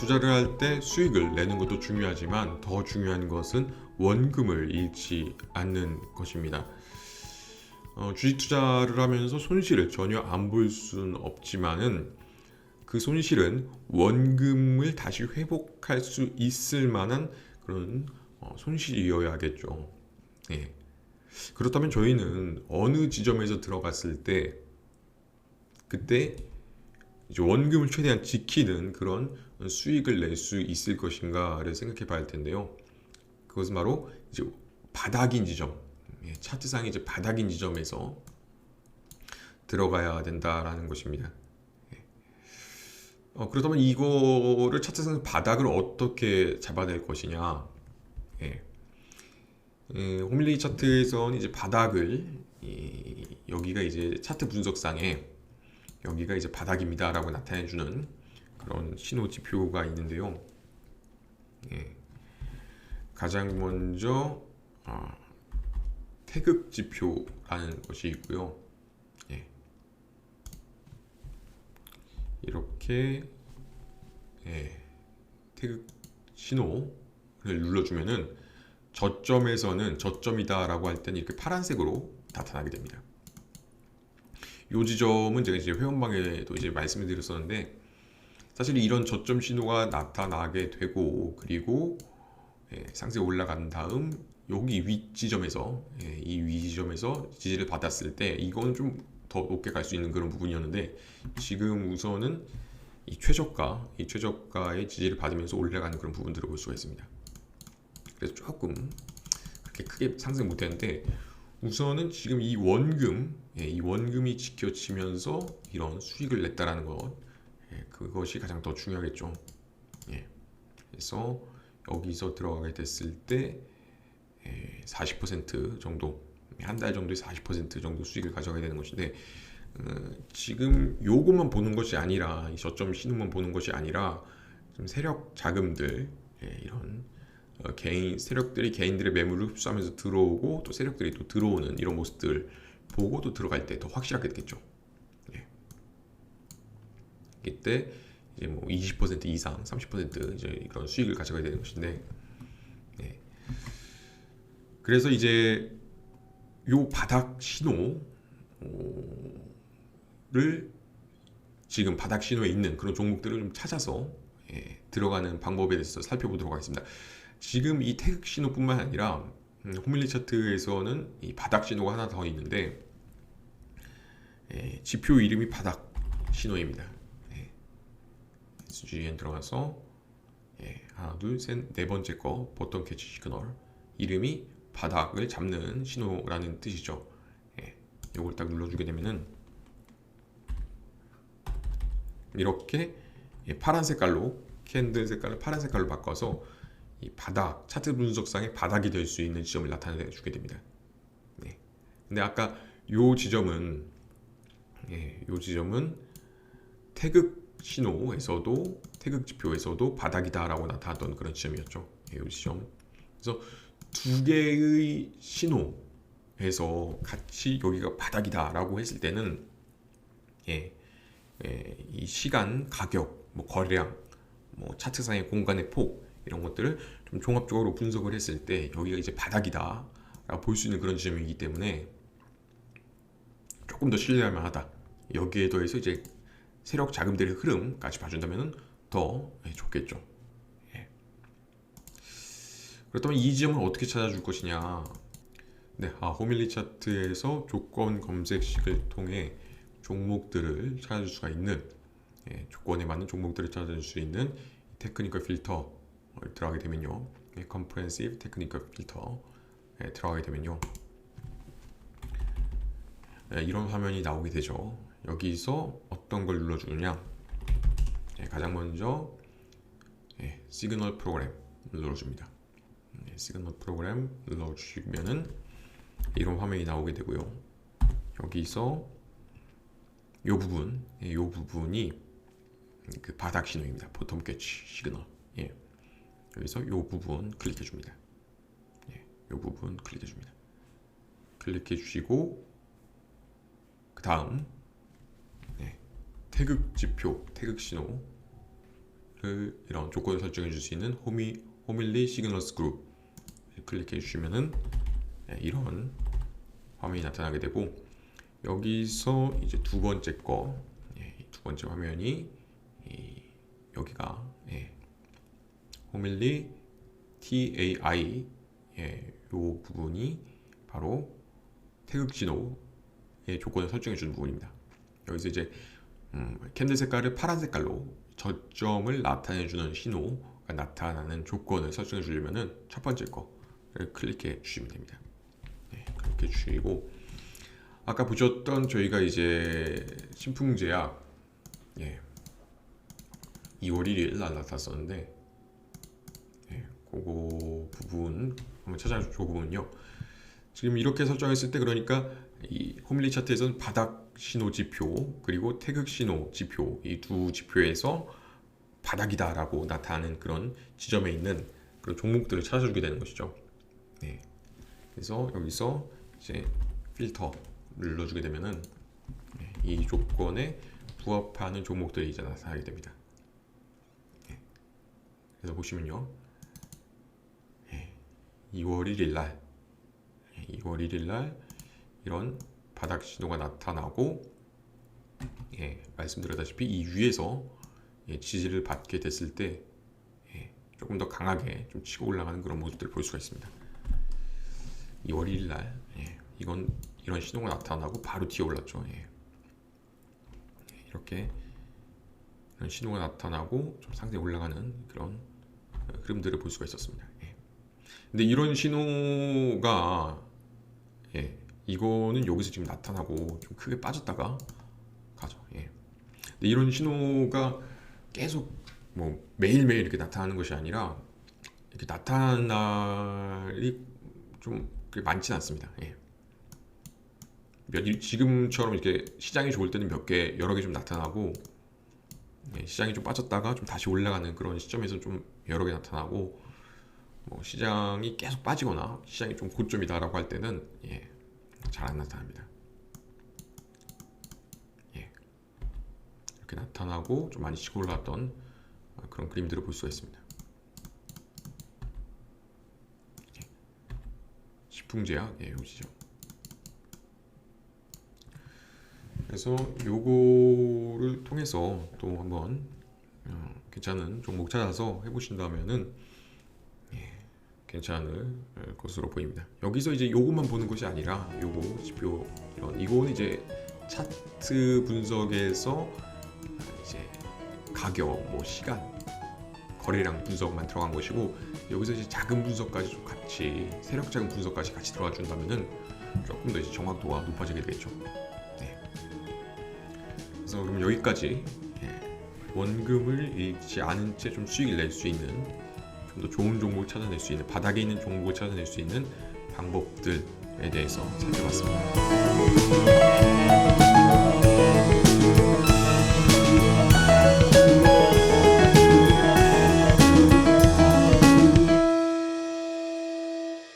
투자를 할 때 수익을 내는 것도 중요하지만 더 중요한 것은 원금을 잃지 않는 것입니다. 어, 주식 투자를 하면서 손실을 전혀 안 볼 수는 없지만은 그 손실은 원금을 다시 회복할 수 있을 만한 그런 어, 손실이어야겠죠. 예. 그렇다면 저희는 어느 지점에서 들어갔을 때 그때 이제 원금을 최대한 지키는 그런 수익을 낼 수 있을 것인가를 생각해 봐야 할 텐데요. 그것은 바로 이제 바닥인 지점, 예, 차트상의 이제 바닥인 지점에서 들어가야 된다라는 것입니다. 예. 어, 그렇다면 이거를 차트상 바닥을 어떻게 잡아낼 것이냐? 예. 예, 호밀리 차트에서는 이제 바닥을 이, 여기가 이제 차트 분석상에 여기가 이제 바닥입니다 라고 나타내주는 그런 신호 지표가 있는데요. 예. 가장 먼저 아, 태극 지표라는 것이 있고요. 예. 이렇게 예. 태극 신호를 눌러주면은 저점에서는 저점이다 라고 할 때는 이렇게 파란색으로 나타나게 됩니다. 이 지점은 제가 이제 회원방에도 이제 말씀을 드렸었는데 사실 이런 저점 신호가 나타나게 되고 그리고 예, 상세 올라간 다음 여기 위 지점에서 예, 이위 지점에서 지지를 받았을 때 이건 좀더 높게 갈 수 있는 그런 부분이었는데 지금 우선은 이 최저가 이 최저가의 지지를 받으면서 올라가는 그런 부분들을 볼 수가 있습니다. 그래서 조금 그렇게 크게 상승 못했는데 우선은 지금 이 원금 예, 이 원금이 지켜지면서 이런 수익을 냈다라는 것 예, 그것이 가장 더 중요하겠죠. 예. 그래서 여기서 들어가게 됐을 때 예, 40% 정도 한 달 정도에 40% 정도 수익을 가져가게 되는 것인데 어, 지금 요것만 보는 것이 아니라 이 저점 신호만 보는 것이 아니라 좀 세력 자금들 예, 이런 어, 개인 세력들이 개인들의 매물을 흡수하면서 들어오고 또 세력들이 또 들어오는 이런 모습들 보고 또 들어갈 때 더 확실하게 되겠죠. 예. 이때 이제 뭐 20% 이상, 30% 이제 그런 수익을 가져가야 되는 것인데, 예. 그래서 이제 요 바닥 신호를 지금 바닥 신호에 있는 그런 종목들을 좀 찾아서 예, 들어가는 방법에 대해서 살펴보도록 하겠습니다. 지금 이 태극 신호뿐만 아니라 음, 호밀리 차트에서는 이 바닥 신호가 하나 더 있는데 예, 지표 이름이 바닥 신호입니다. 예, SGN 들어가서 예, 하나 둘셋네 번째 거 버튼 캐치 시그널 이름이 바닥을 잡는 신호라는 뜻이죠. 예, 요걸 딱 눌러주게 되면은 이렇게 예, 파란 색깔로 캔들 색깔을 파란 색깔로 바꿔서 이 바닥 차트 분석상의 바닥이 될 수 있는 지점을 나타내 주게 됩니다. 네. 근데 아까 요 지점은 예, 요 지점은 태극 신호에서도 태극 지표에서도 바닥이다라고 나타났던 그런 지점이었죠. 예, 요 지점. 그래서 두 개의 신호에서 같이 여기가 바닥이다라고 했을 때는 예, 예, 이 시간, 가격, 뭐 거래량, 뭐 차트상의 공간의 폭 이런 것들을 좀 종합적으로 분석을 했을 때 여기가 이제 바닥이다 라고 볼 수 있는 그런 지점이기 때문에 조금 더 신뢰할 만하다. 여기에 더해서 이제 세력 자금들의 흐름까지 봐준다면 더 예, 좋겠죠. 예. 그렇다면 이 지점을 어떻게 찾아줄 것이냐? 네, 아, 호밀리 차트에서 조건 검색식을 통해 종목들을 찾아줄 수가 있는 예, 조건에 맞는 종목들을 찾아줄 수 있는 테크니컬 필터 들어가게 되면요, 컴프렌시브 테크니컬 필터 들어가게 되면요, 예, 이런 화면이 나오게 되죠. 여기서 어떤 걸 눌러주느냐? 예, 가장 먼저 예, 시그널 프로그램 눌러줍니다. 예, 시그널 프로그램 눌러주시면은 이런 화면이 나오게 되고요. 여기서 이 부분, 이 부분이 그 바닥 신호입니다. 보텀 캐치 시그널. 예. 여기서 이 부분 클릭해 줍니다. 예. 이 부분 클릭해 줍니다. 클릭해 주시고 그 다음 네. 태극 지표, 태극 신호를 이런 조건을 설정해 줄 수 있는 호미 호밀리 시그널스 그룹 클릭해 주시면은 예, 이런 화면이 나타나게 되고 여기서 이제 두 번째 거, 예, 번째 화면이 이, 여기가 예, 호밀리 TAI 예, 요 부분이 바로 태극 신호의 조건을 설정해 주는 부분입니다. 여기서 이제 음, 캔들 색깔을 파란 색깔로 저점을 나타내 주는 신호가 나타나는 조건을 설정해 주려면은 첫 번째 거를 클릭해 주시면 됩니다. 네, 그렇게 주시고 아까 보셨던 저희가 이제 신풍제약 예, 2월 1일 날 나탔었는데 예, 그거 부분 한번 찾아줘 부분은요. 지금 이렇게 설정했을 때 그러니까 이 호밀리 차트에서는 바닥 신호 지표 그리고 태극 신호 지표 이 두 지표에서 바닥이다라고 나타나는 그런 지점에 있는 그런 종목들을 찾아주게 되는 것이죠. 네. 그래서 여기서 이제 필터 눌러주게 되면은 네, 이 조건에 부합하는 종목들이 이제 나타나게 됩니다. 네. 그래서 보시면요, 네, 2월 1일 날, 네, 2월 1일 날 이런 바닥 신호가 나타나고, 예, 말씀드렸다시피 이 위에서 예, 지지를 받게 됐을 때 예, 조금 더 강하게 좀 치고 올라가는 그런 모습들을 볼 수가 있습니다. 2월 1일 날 예, 이건 이런 신호가 나타나고 바로 튀어 올랐죠. 예. 예, 이렇게 이런 신호가 나타나고 좀 상당히 올라가는 그런 어, 흐름들을 볼 수가 있었습니다. 예. 근데 이런 신호가 예, 이거는 여기서 지금 나타나고 좀 크게 빠졌다가 가죠. 예. 근데 이런 신호가 계속 뭐 매일매일 이렇게 나타나는 것이 아니라 이렇게 나타나는 날이 좀 많지는 않습니다. 예. 몇 일- 지금처럼 이렇게 시장이 좋을 때는 몇 개 여러 개 좀 나타나고 예, 시장이 좀 빠졌다가 좀 다시 올라가는 그런 시점에서 좀 여러 개 나타나고 뭐 시장이 계속 빠지거나 시장이 좀 고점이다라고 할 때는 예, 잘 안 나타납니다. 예. 이렇게 나타나고 좀 많이 치고 올라갔던 어, 그런 그림들을 볼 수가 있습니다. 예. 식품제약 예, 요지죠. 그래서 요거를 통해서 또 한번 어, 괜찮은 종목 찾아서 해보신다면은 예, 괜찮을 것으로 보입니다. 여기서 이제 요것만 보는 것이 아니라 요거 지표 이런 이거는 이제 차트 분석에서 이제 가격, 뭐 시간, 거래량 분석만 들어간 것이고 여기서 이제 작은 분석까지 좀 같이 세력적인 분석까지 같이 들어가 준다면은 조금 더 이제 정확도가 높아지게 되겠죠. 네. 그래서 그럼 여기까지 예, 원금을 잃지 않은 채 좀 수익을 낼 수 있는 좀 더 좋은 종목을 찾아낼 수 있는 바닥에 있는 종목을 찾아낼 수 있는 방법들에 대해서 살펴봤습니다.